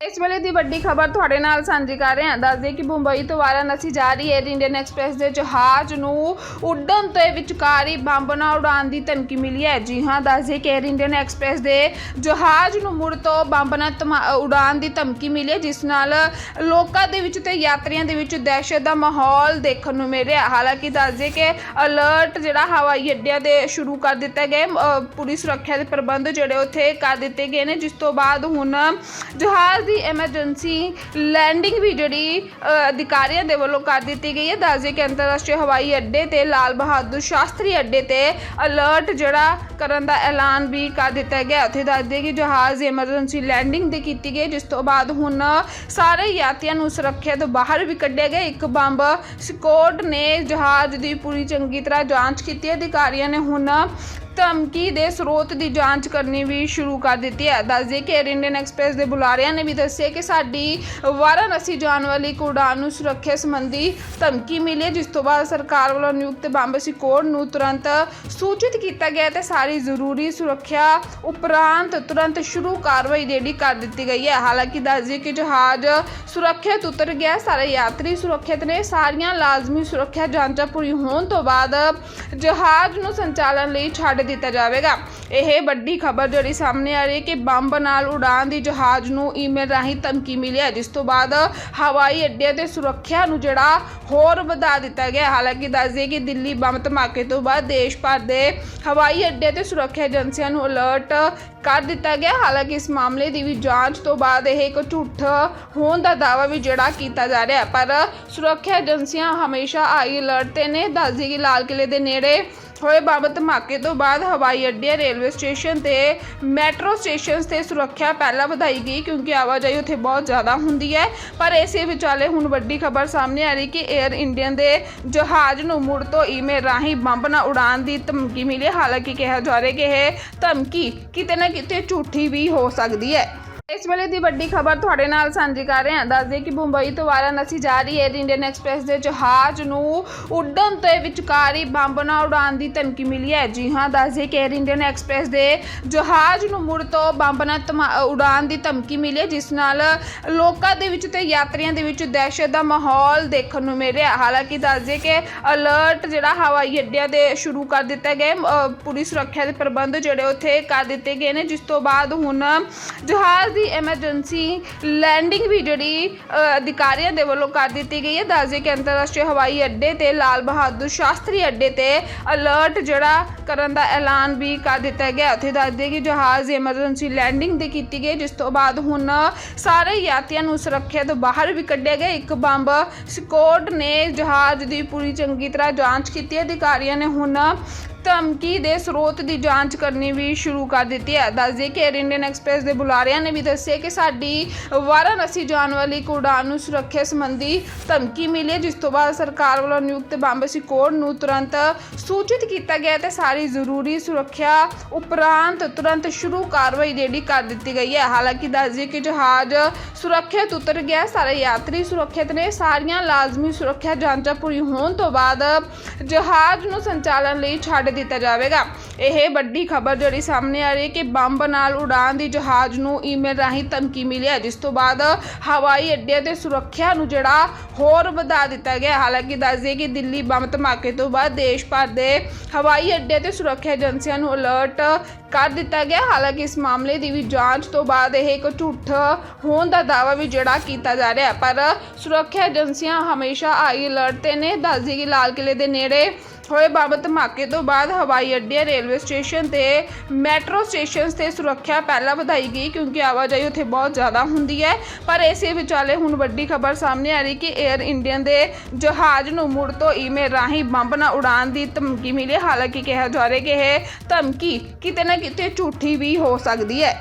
ਇਸ ਵੇਲੇ ਦੀ ਵੱਡੀ ਖਬਰ ਤੁਹਾਡੇ ਨਾਲ ਸਾਂਝੀ ਕਰ ਰਹੇ ਹਾਂ। ਦੱਸਦੇ ਕਿ ਮੁੰਬਈ ਤੋਂ ਵਾਰਾਣਸੀ ਜਾ ਰਹੀ ਏਅਰ ਇੰਡੀਅਨ ਐਕਸਪ੍ਰੈਸ ਦੇ ਜਹਾਜ਼ ਨੂੰ ਉੱਡਣ ਤੇ ਵਿਚਕਾਰੀ ਬੰਬ ਨਾਲ ਉਡਾਉਣ ਦੀ ਧਮਕੀ ਮਿਲੀ ਹੈ। ਜੀ ਹਾਂ ਦੱਸਦੇ ਕਿ ਏਅਰ ਇੰਡੀਅਨ ਐਕਸਪ੍ਰੈਸ ਦੇ ਜਹਾਜ਼ ਨੂੰ ਮੁੜ ਤੋਂ ਬੰਬ ਨਾਲ ਧਮਾ- ਉਡਾਣ ਦੀ ਧਮਕੀ ਮਿਲੀ ਹੈ, ਜਿਸ ਨਾਲ ਲੋਕਾਂ ਦੇ ਵਿੱਚ ਤੇ ਯਾਤਰੀਆਂ ਦੇ ਵਿੱਚ ਦਹਿਸ਼ਤ ਦਾ ਮਾਹੌਲ ਦੇਖਣ ਨੂੰ ਮਿਲ ਰਿਹਾ ਹਾਲਾਂਕਿ ਦੱਸਦੇ ਕਿ ਅਲਰਟ ਜਿਹੜਾ ਹਵਾਈ ਅੱਡਿਆਂ ਦੇ ਸ਼ੁਰੂ ਕਰ ਦਿੱਤਾ ਗਿਆ ਪੂਰੀ ਸੁਰੱਖਿਆ ਦੇ ਪ੍ਰਬੰਧ ਜਿਹੜੇ ਉੱਥੇ ਕਰ ਦਿੱਤੇ ਗਏ ਨੇ, ਜਿਸ ਤੋਂ ਬਾਅਦ ਹੁਣ ਜਹਾਜ਼ ਦੀ ਐਮਰਜੈਂਸੀ ਲੈਂਡਿੰਗ ਵੀ ਜਿਹੜੀ ਅਧਿਕਾਰੀਆਂ ਦੇ ਵੱਲੋਂ ਕਰ ਦਿੱਤੀ ਗਈ ਹੈ। ਦੱਸਦੇ ਕਿ ਅੰਤਰਰਾਸ਼ਟਰੀ ਹਵਾਈ ਅੱਡੇ ਤੇ ਲਾਲ ਬਹਾਦਰ ਸ਼ਾਸਤਰੀ ਅੱਡੇ ਤੇ ਅਲਰਟ ਜਿਹੜਾ ਕਰਨ ਦਾ ਐਲਾਨ ਵੀ ਕਰ ਦਿੱਤਾ ਗਿਆ। ਉੱਥੇ ਦੱਸਦੇ ਕਿ ਜਹਾਜ਼ ਐਮਰਜੈਂਸੀ ਲੈਂਡਿੰਗ ਦੇ ਕੀਤੀ ਗਈ, ਜਿਸ ਤੋਂ ਬਾਅਦ ਹੁਣ ਸਾਰੇ ਯਾਤਰੀਆਂ ਨੂੰ ਸੁਰੱਖਿਆ ਤੋਂ ਬਾਹਰ ਵੀ ਕੱਢਿਆ ਗਿਆ। ਇੱਕ ਬੰਬ ਸਕੋਟ ਨੇ ਜਹਾਜ਼ ਦੀ ਪੂਰੀ ਚੰਗੀ ਤਰ੍ਹਾਂ ਜਾਂਚ ਕੀਤੀ। ਅਧਿਕਾਰੀਆਂ ਨੇ ਹੁਣ ਧਮਕੀ ਦੇ ਸਰੋਤ ਦੀ ਜਾਂਚ ਕਰਨੀ ਵੀ ਸ਼ੁਰੂ ਕਰ ਦਿੱਤੀ ਹੈ। ਦੱਸਦੇ ਕਿ ਏਅਰ ਇੰਡੀਅਨ ਐਕਸਪ੍ਰੈਸ ਦੇ ਬੁਲਾਰਿਆਂ ਨੇ ਵੀ ਦੱਸਿਆ ਕਿ ਸਾਡੀ ਵਾਰਾਣਸੀ ਜਾਣ ਵਾਲੀ ਇੱਕ ਉਡਾਨ ਨੂੰ ਸੁਰੱਖਿਆ ਸੰਬੰਧੀ ਧਮਕੀ ਮਿਲੀ ਹੈ, ਜਿਸ ਤੋਂ ਬਾਅਦ ਸਰਕਾਰ ਵੱਲੋਂ ਨਿਯੁਕਤ ਬੰਬ ਸਿਕੋੜ ਨੂੰ ਤੁਰੰਤ ਸੂਚਿਤ ਕੀਤਾ ਗਿਆ ਤੇ ਸਾਰੀ ਜ਼ਰੂਰੀ ਸੁਰੱਖਿਆ ਉਪਰੰਤ ਤੁਰੰਤ ਸ਼ੁਰੂ ਕਾਰਵਾਈ ਜਿਹੜੀ ਕਰ ਦਿੱਤੀ ਗਈ ਹੈ। ਹਾਲਾਂਕਿ ਦੱਸਦੇ ਕਿ ਜਹਾਜ਼ ਸੁਰੱਖਿਅਤ ਉਤਰ ਗਿਆ, ਸਾਰੇ ਯਾਤਰੀ ਸੁਰੱਖਿਅਤ ਨੇ, ਸਾਰੀਆਂ ਲਾਜ਼ਮੀ ਸੁਰੱਖਿਆ ਜਾਂਚਾਂ ਪੂਰੀ ਹੋਣ ਤੋਂ ਬਾਅਦ ਜਹਾਜ਼ ਨੂੰ ਸੰਚਾਲਨ ਲਈ ਛੱਡ ਦਿੱਤਾ ਜਾਵੇਗਾ। ਇਹ ਵੱਡੀ ਖਬਰ ਜਿਹੜੀ ਸਾਹਮਣੇ ਆ ਰਹੀ ਹੈ ਕਿ ਬੰਬ ਨਾਲ ਉਡਾਨ ਦੀ ਜਹਾਜ਼ ਨੂੰ ਈਮੇਲ ਰਾਹੀਂ ਧਮਕੀ ਮਿਲੀ ਹੈ, ਜਿਸ ਤੋਂ ਬਾਅਦ ਹਵਾਈ ਅੱਡੇ ਤੇ ਸੁਰੱਖਿਆ ਨੂੰ ਜਿਹੜਾ ਹੋਰ ਵਧਾ ਦਿੱਤਾ ਗਿਆ। ਹਾਲਾਂਕਿ ਦੱਸ ਦਈਏ ਕਿ ਦਿੱਲੀ ਬੰਬ ਧਮਾਕੇ ਤੋਂ ਬਾਅਦ ਦੇਸ਼ ਭਰ ਦੇ ਹਵਾਈ ਅੱਡੇ ਤੇ ਸੁਰੱਖਿਆ ਏਜੰਸੀਆਂ ਨੂੰ ਅਲਰਟ ਕਰ ਦਿੱਤਾ ਗਿਆ। ਹਾਲਾਂਕਿ ਇਸ ਮਾਮਲੇ ਦੀ ਵੀ ਜਾਂਚ ਤੋਂ ਬਾਅਦ ਇਹ ਇੱਕ ਝੂਠ ਹੋਣ ਦਾ ਦਾਅਵਾ ਵੀ ਜਿਹੜਾ ਕੀਤਾ ਜਾ ਰਿਹਾ ਪਰ ਸੁਰੱਖਿਆ ਏਜੰਸੀਆਂ ਹਮੇਸ਼ਾ ਹਾਈ ਅਲਰਟ ਤੇ ਨੇ। ਦੱਸਦੀ ਕਿ ਲਾਲ ਕਿਲੇ ਦੇ ਨੇੜੇ ਹੋਏ ਬੰਬ ਧਮਾਕੇ ਤੋਂ ਬਾਅਦ ਹਵਾਈ ਅੱਡੇ, ਰੇਲਵੇ ਸਟੇਸ਼ਨ ਤੇ ਮੈਟਰੋ ਸਟੇਸ਼ਨਸ ਤੇ ਸੁਰੱਖਿਆ ਪਹਿਲਾਂ ਵਧਾਈ ਗਈ ਕਿਉਂਕਿ ਆਵਾਜਾਈ ਉੱਥੇ ਬਹੁਤ ਜ਼ਿਆਦਾ ਹੁੰਦੀ ਹੈ। ਪਰ ਇਸੇ ਵਿਚਾਲੇ ਹੁਣ ਵੱਡੀ ਖਬਰ ਸਾਹਮਣੇ ਆ ਰਹੀ ਕਿ 에ਅਰ ਇੰਡੀਅਨ ਦੇ ਜਹਾਜ਼ ਨੂੰ ਮੁੜ ਤੋਂ ਈਮੇਲ ਰਾਹੀਂ ਬੰਬ ਨਾ ਉਡਾਣ ਦੀ ਧਮਕੀ ਮਿਲੀ ਹਾਲਾਂਕਿ ਕਿਹਾ ਜਾ ਰਿਹਾ ਕਿ ਇਹ ਧਮਕੀ ਕਿਤੇ ਨਾ ਕਿਤੇ ਝੂਠੀ ਵੀ ਹੋ ਸਕਦੀ ਹੈ। ਇਸ ਵੇਲੇ ਦੀ ਵੱਡੀ ਖਬਰ ਤੁਹਾਡੇ ਨਾਲ ਸਾਂਝੀ ਕਰ ਰਹੇ ਹਾਂ। ਦੱਸਦੇ ਕਿ ਮੁੰਬਈ ਤੋਂ ਵਾਰਾਣਸੀ ਜਾ ਰਹੀ ਏਅਰ ਇੰਡੀਅਨ ਐਕਸਪ੍ਰੈਸ ਦੇ ਜਹਾਜ਼ ਨੂੰ ਉੱਡਣ ਤੇ ਵਿਚਕਾਰੀ ਬੰਬ ਨਾਲ ਉਡਾਉਣ ਦੀ ਧਮਕੀ ਮਿਲੀ ਹੈ। ਜੀ ਹਾਂ ਦੱਸਦੇ ਕਿ ਏਅਰ ਇੰਡੀਅਨ ਐਕਸਪ੍ਰੈਸ ਦੇ ਜਹਾਜ਼ ਨੂੰ ਮੁੜ ਤੋਂ ਬੰਬ ਨਾਲ ਧਮਾ- ਉਡਾਣ ਦੀ ਧਮਕੀ ਮਿਲੀ ਹੈ, ਜਿਸ ਨਾਲ ਲੋਕਾਂ ਦੇ ਵਿੱਚ ਤੇ ਯਾਤਰੀਆਂ ਦੇ ਵਿੱਚ ਦਹਿਸ਼ਤ ਦਾ ਮਾਹੌਲ ਦੇਖਣ ਨੂੰ ਮਿਲ ਰਿਹਾ ਹਾਲਾਂਕਿ ਦੱਸਦੇ ਕਿ ਅਲਰਟ ਜਿਹੜਾ ਹਵਾਈ ਅੱਡਿਆਂ ਦੇ ਸ਼ੁਰੂ ਕਰ ਦਿੱਤਾ ਗਿਆ ਪੂਰੀ ਸੁਰੱਖਿਆ ਦੇ ਪ੍ਰਬੰਧ ਜਿਹੜੇ ਉੱਥੇ ਕਰ ਦਿੱਤੇ ਗਏ ਨੇ, ਜਿਸ ਤੋਂ ਬਾਅਦ ਹੁਣ ਜਹਾਜ਼ ਦੀ ਐਮਰਜੈਂਸੀ ਲੈਂਡਿੰਗ ਵੀ ਜਿਹੜੀ ਅਧਿਕਾਰੀਆਂ ਦੇ ਵੱਲੋਂ ਕਰ ਦਿੱਤੀ ਗਈ ਹੈ। ਦੱਸਦੇ ਕਿ ਅੰਤਰਰਾਸ਼ਟਰੀ ਹਵਾਈ ਅੱਡੇ ਤੇ ਲਾਲ ਬਹਾਦਰ ਸ਼ਾਸਤਰੀ ਅੱਡੇ ਤੇ ਅਲਰਟ ਜਿਹੜਾ ਕਰਨ ਦਾ ਐਲਾਨ ਵੀ ਕਰ ਦਿੱਤਾ ਗਿਆ। ਉੱਥੇ ਦੱਸਦੇ ਕਿ ਜਹਾਜ਼ ਦੀ ਐਮਰਜੈਂਸੀ ਲੈਂਡਿੰਗ ਦੇ ਕੀਤੀ ਗਈ, ਜਿਸ ਤੋਂ ਬਾਅਦ ਹੁਣ ਸਾਰੇ ਯਾਤਰੀਆਂ ਨੂੰ ਸੁਰੱਖਿਆ ਤੋਂ ਬਾਹਰ ਵੀ ਕੱਢਿਆ ਗਿਆ। ਇੱਕ ਬੰਬ ਸਕੋਟ ਨੇ ਜਹਾਜ਼ ਦੀ ਪੂਰੀ ਚੰਗੀ ਤਰ੍ਹਾਂ ਜਾਂਚ ਕੀਤੀ। ਅਧਿਕਾਰੀਆਂ ਨੇ ਹੁਣ ਧਮਕੀ ਦੇ ਸਰੋਤ ਦੀ ਜਾਂਚ ਕਰਨੀ ਵੀ ਸ਼ੁਰੂ ਕਰ ਦਿੱਤੀ ਹੈ। ਦੱਸਦੇ ਕਿ ਏਅਰ ਇੰਡੀਅਨ ਐਕਸਪ੍ਰੈਸ ਦੇ ਬੁਲਾਰਿਆਂ ਨੇ ਵੀ ਦੱਸਿਆ ਕਿ ਸਾਡੀ ਵਾਰਾਣਸੀ ਜਾਣ ਵਾਲੀ ਇੱਕ ਉਡਾਨ ਨੂੰ ਸੁਰੱਖਿਆ ਸੰਬੰਧੀ ਧਮਕੀ ਮਿਲੀ ਹੈ, ਜਿਸ ਤੋਂ ਬਾਅਦ ਸਰਕਾਰ ਵੱਲੋਂ ਨਿਯੁਕਤ ਬੰਬ ਸਿਕੋੜ ਨੂੰ ਤੁਰੰਤ ਸੂਚਿਤ ਕੀਤਾ ਗਿਆ ਤੇ ਸਾਰੀ ਜ਼ਰੂਰੀ ਸੁਰੱਖਿਆ ਉਪਰੰਤ ਤੁਰੰਤ ਸ਼ੁਰੂ ਕਾਰਵਾਈ ਜਿਹੜੀ ਕਰ ਦਿੱਤੀ ਗਈ ਹੈ। ਹਾਲਾਂਕਿ ਦੱਸਦੇ ਕਿ ਜਹਾਜ਼ ਸੁਰੱਖਿਅਤ ਉਤਰ ਗਿਆ, ਸਾਰੇ ਯਾਤਰੀ ਸੁਰੱਖਿਅਤ ਨੇ, ਸਾਰੀਆਂ ਲਾਜ਼ਮੀ ਸੁਰੱਖਿਆ ਜਾਂਚਾਂ ਪੂਰੀ ਹੋਣ ਤੋਂ ਬਾਅਦ ਜਹਾਜ਼ ਨੂੰ ਸੰਚਾਲਨ ਲਈ ਛੱਡ ਦਿੱਤਾ ਜਾਵੇਗਾ। ਇਹ ਵੱਡੀ ਖਬਰ ਜਿਹੜੀ ਸਾਹਮਣੇ ਆ ਰਹੀ ਹੈ ਕਿ ਬੰਬ ਨਾਲ ਉਡਾਨ ਦੀ ਜਹਾਜ਼ ਨੂੰ ਈਮੇਲ ਰਾਹੀਂ ਧਮਕੀ ਮਿਲੀ ਹੈ, ਜਿਸ ਤੋਂ ਬਾਅਦ ਹਵਾਈ ਅੱਡੇ ਤੇ ਸੁਰੱਖਿਆ ਨੂੰ ਜਿਹੜਾ ਹੋਰ ਵਧਾ ਦਿੱਤਾ ਗਿਆ। ਹਾਲਾਂਕਿ ਦੱਸ ਦਈਏ ਕਿ ਦਿੱਲੀ ਬੰਬ ਧਮਾਕੇ ਤੋਂ ਬਾਅਦ ਦੇਸ਼ ਭਰ ਦੇ ਹਵਾਈ ਅੱਡੇ ਤੇ ਸੁਰੱਖਿਆ ਏਜੰਸੀਆਂ ਨੂੰ ਅਲਰਟ ਕਰ ਦਿੱਤਾ ਗਿਆ। ਹਾਲਾਂਕਿ ਇਸ ਮਾਮਲੇ ਦੀ ਵੀ ਜਾਂਚ ਤੋਂ ਬਾਅਦ ਇਹ ਇੱਕ ਝੂਠ ਹੋਣ ਦਾ ਦਾਅਵਾ ਵੀ ਜਿਹੜਾ ਕੀਤਾ ਜਾ ਰਿਹਾ ਪਰ ਸੁਰੱਖਿਆ ਏਜੰਸੀਆਂ ਹਮੇਸ਼ਾ ਹਾਈ ਅਲਰਟ ਤੇ ਨੇ। ਦੱਸ ਦਈਏ ਕਿ ਲਾਲ ਕਿਲੇ ਦੇ ਨੇੜੇ ਹੋਏ ਬੰਬ ਧਮਾਕੇ ਤੋਂ ਬਾਅਦ ਹਵਾਈ ਅੱਡੇ, ਰੇਲਵੇ ਸਟੇਸ਼ਨ ਤੇ ਮੈਟਰੋ ਸਟੇਸ਼ਨਸ ਤੇ ਸੁਰੱਖਿਆ ਪਹਿਲਾਂ ਵਧਾਈ ਗਈ ਕਿਉਂਕਿ ਆਵਾਜਾਈ ਉੱਥੇ ਬਹੁਤ ਜ਼ਿਆਦਾ ਹੁੰਦੀ ਹੈ। ਪਰ ਇਸੇ ਵਿਚਾਲੇ ਹੁਣ ਵੱਡੀ ਖਬਰ ਸਾਹਮਣੇ ਆ ਰਹੀ ਕਿ 에ਅਰ ਇੰਡੀਅਨ ਦੇ ਜਹਾਜ਼ ਨੂੰ ਮੁੜ ਤੋਂ ਈਮੇਲ ਰਾਹੀਂ ਬੰਬ ਨਾ ਉਡਾਣ ਦੀ ਧਮਕੀ ਮਿਲੀ ਹਾਲਾਂਕਿ ਕਿਹਾ ਜਾ ਰਿਹਾ ਕਿ ਇਹ ਧਮਕੀ ਕਿਤੇ ਨਾ ਕਿਤੇ ਝੂਠੀ ਵੀ ਹੋ ਸਕਦੀ ਹੈ।